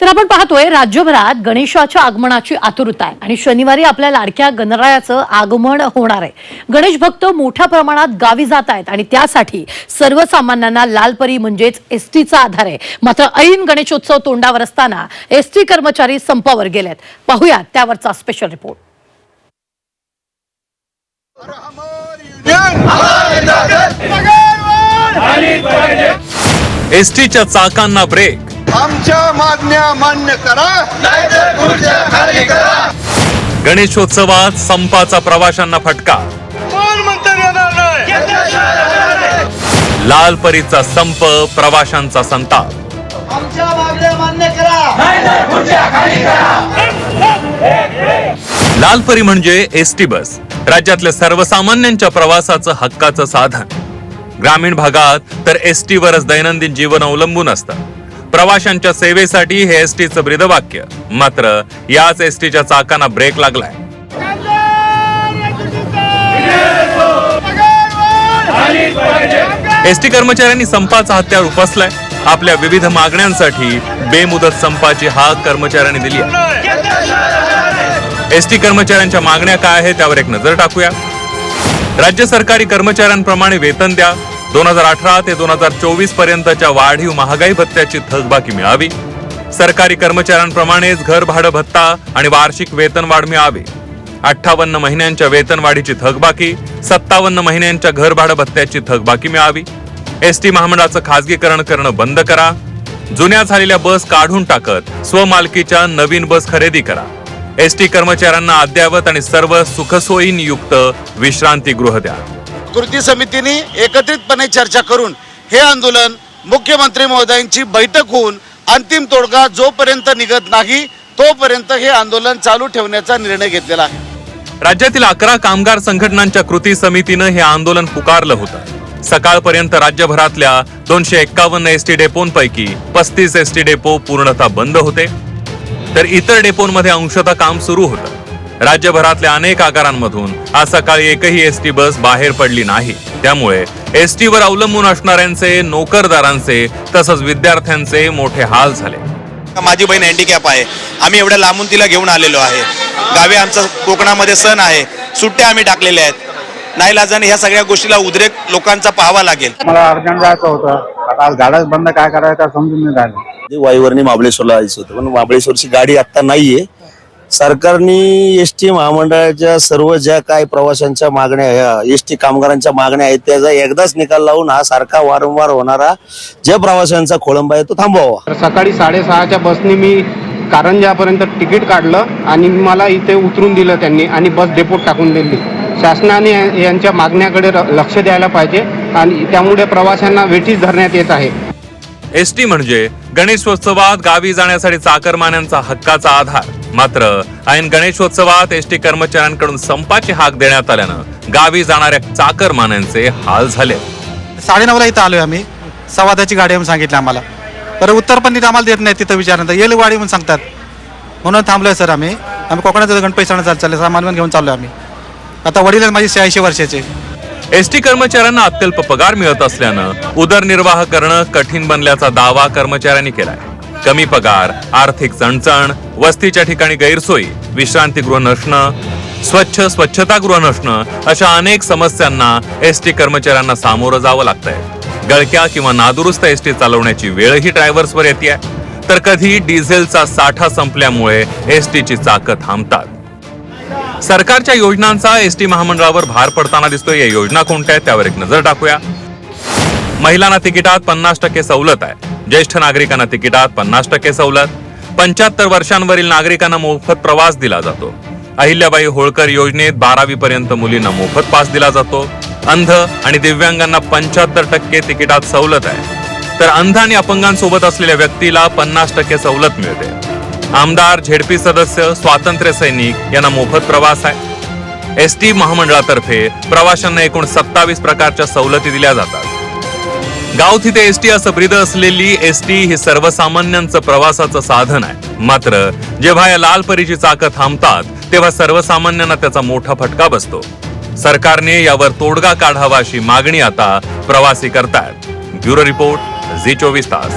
तर आपण पाहतोय राज्यभरात गणेशाच्या आगमनाची आतुरता आहे आणि शनिवारी आपल्या लाडक्या गणरायाचं आगमन होणार आहे. गणेश भक्त मोठ्या प्रमाणात गावी जात आहेत आणि त्यासाठी सर्वसामान्यांना लालपरी म्हणजेच एस टीचा आधार आहे. मात्र ऐन गणेशोत्सव तोंडावर असताना एस टी कर्मचारी संपावर गेलेत. पाहूयात त्यावरचा स्पेशल रिपोर्ट एसटीच्या चाकांना ब्रेक आमच्या मागण्या मान्य करा. गणेशोत्सवात संपाचा प्रवाशांना फटका. कोण म्हणतं येणार नाही? लाल परीचा संप प्रवाशांचा संताप. आमच्या मागण्या मान्य करा. लालपरी म्हणजे एसटी बस राज्यातल्या सर्वसामान्यांच्या प्रवासाचं हक्काचं साधन. ग्रामीण भागात तर एसटी वरच दैनंदिन जीवन अवलंबून असतं. प्रवाशांच्या सेवेसाठी हे एस टीचं ब्रीदवाक्य. मात्र याच एसटीच्या चाकांना ब्रेक लागलाय. एसटी कर्मचाऱ्यांनी संपाचा हत्यार उपसलाय. आपल्या विविध मागण्यांसाठी बेमुदत संपाची हाक कर्मचाऱ्यांनी दिली आहे. एसटी कर्मचाऱ्यांच्या मागण्या काय आहेत त्यावर एक नजर टाकूया. राज्य सरकारी कर्मचाऱ्यांप्रमाणे वेतन द्या दोन हजार अठरा ते दोन हजार चोवीस पर्यंतच्या वाढीव महागाई भत्त्याची थकबाकी मिळावी. सरकारी कर्मचाऱ्यांप्रमाणेच घर भाडं भत्ता आणि वार्षिक वेतनवाढ मिळावी अठ्ठावन्न महिन्यांच्या वेतनवाढीची थकबाकी सत्तावन्न महिन्यांच्या घर भाडं भत्त्याची थकबाकी मिळावी. एसटी महामंडळाचं खासगीकरण करणं बंद करा. जुन्या झालेल्या बस काढून टाकत स्वमालकीच्या नवीन बस खरेदी करा. एसटी कर्मचाऱ्यांना अद्ययावत आणि सर्व सुखसोयींयुक्त विश्रांतीगृह द्या. कृती समितीने एकत्रितपणे चर्चा करून हे आंदोलन मुख्यमंत्री महोदयांची बैठक होऊन अंतिम तोडगा जोपर्यंत निघत नाही तोपर्यंत हे आंदोलन चालू ठेवण्याचा निर्णय घेतलेला आहे. राज्यातील अकरा कामगार संघटनांच्या कृती समितीनं हे आंदोलन पुकारलं होतं. सकाळपर्यंत राज्यभरातल्या दोनशे एक्कावन्न एसटी डेपोंपैकी पस्तीस एसटी डेपो पूर्णतः बंद होते. तर इतर डेपोंमध्ये अंशतः काम सुरू होतं. राज्यभरातल्या अनेक आगारांमधून आज सकाळी एकही एसटी बस बाहेर पडली नाही. त्यामुळे एसटी वर अवलंबून असणाऱ्यांचे नोकरदारांचे तसंच विद्यार्थ्यांचे मोठे हाल झाले. माझी बहीण हँडिकॅप आहे. आम्ही एवढ्या लांबून तिला घेऊन आलेलो आहे. गावी आमचा कोकणामध्ये सण आहे. सुट्ट्या आम्ही टाकलेल्या आहेत. नाईलाजाने ह्या सगळ्या गोष्टीला उद्रेक लोकांचा पाहावा लागेल. मला अर्जंट जायचं होतं. आता आज गाड्याच बंद काय करायचं समजून नाही राहिलं. ते वाईवरनी महाबळेश्वरला जायचं होतं. पण महाबळेश्वरची गाडी आता नाहीये. सरकारने एस टी महामंडळाच्या सर्व ज्या काय प्रवाशांच्या मागण्या एस टी कामगारांच्या मागण्या आहेत त्याचा एकदाच निकाल लावून हा सारखा वारंवार होणारा ज्या प्रवाशांचा खोळंबा आहे तो थांबवावा. तर सकाळी साडेसहाच्या बसने मी कारंजापर्यंत तिकीट काढलं आणि मला इथे उतरून दिलं त्यांनी आणि बस डेपोट टाकून दिली. शासनाने या- यांच्या मागण्याकडे र- लक्ष द्यायला पाहिजे आणि त्यामुळे प्रवाशांना वेठीस धरण्यात येत आहे. एसटी म्हणजे गणेशोत्सवात गावी जाण्यासाठी चाकरमान्यांचा हक्काचा आधार. मात्र ऐन गणेशोत्सवात एसटी कर्मचाऱ्यांकडून संपाची हाक देण्यात आल्यानं गावी जाणाऱ्या चाकरमान्यांचे हाल झाले. साडेनऊला इथं आलोय आम्ही. सवादाची गाडी म्हणून सांगितलं आम्हाला. तर उत्तर पण तिथं आम्हाला देत नाही तिथं विचारनंतर. येईल गाडी म्हणून सांगतात. म्हणून थांबलोय सर आम्ही. आम्ही कोकणात गणपती सण चाल चालले सामान पण घेऊन चाललोय आम्ही. आता वडील माझे शहाऐंशी वर्षाचे. एसटी कर्मचाऱ्यांना अत्यल्प पगार मिळत असल्यानं उदरनिर्वाह करणं कठीण बनल्याचा दावा कर्मचाऱ्यांनी केलाय. कमी पगार आर्थिक चणचण वस्तीच्या ठिकाणी गैरसोयी विश्रांतीगृह नसणं स्वच्छ स्वच्छतागृह नसणं अशा अनेक समस्यांना एसटी कर्मचाऱ्यांना सामोरं जावं लागतंय. गळक्या किंवा नादुरुस्त एसटी चालवण्याची वेळही ड्रायव्हर्सवर येते तर कधी डिझेलचा साठा संपल्यामुळे एस टीची चाकं थांबतात. सरकारच्या योजनांचा एस टी महामंडळावर भार पडताना दिसतोय. या योजना कोणत्या आहेत त्यावर एक नजर टाकूया. महिलांना तिकिटात पन्नास टक्के सवलत आहे. ज्येष्ठ नागरिकांना तिकिटात पन्नास टक्के सवलत. पंच्याहत्तर वर्षांवरील नागरिकांना मोफत प्रवास दिला जातो. अहिल्याबाई होळकर योजनेत बारावी पर्यंत मुलींना मोफत पास दिला जातो. अंध आणि दिव्यांगांना पंच्याहत्तर टक्के तिकिटात सवलत आहे. तर अंध आणि अपंगांसोबत असलेल्या व्यक्तीला पन्नास टक्के सवलत मिळते. आमदार झेडपी सदस्य स्वातंत्र्य सैनिक यांना मोफत प्रवास आहे. एस टी महामंडळातर्फे प्रवाशांना एकूण सत्तावीस प्रकारच्या सवलती दिल्या जातात. गाव तिथे एस टी असं ब्रीद असलेली एस टी ही सर्वसामान्यांचं प्रवासाचं साधन आहे. मात्र जेव्हा या लाल परीची चाकं थांबतात तेव्हा सर्वसामान्यांना त्याचा मोठा फटका बसतो. सरकारने यावर तोडगा काढावा अशी मागणी आता प्रवासी करतायत. ब्युरो रिपोर्ट झी चोवीस तास.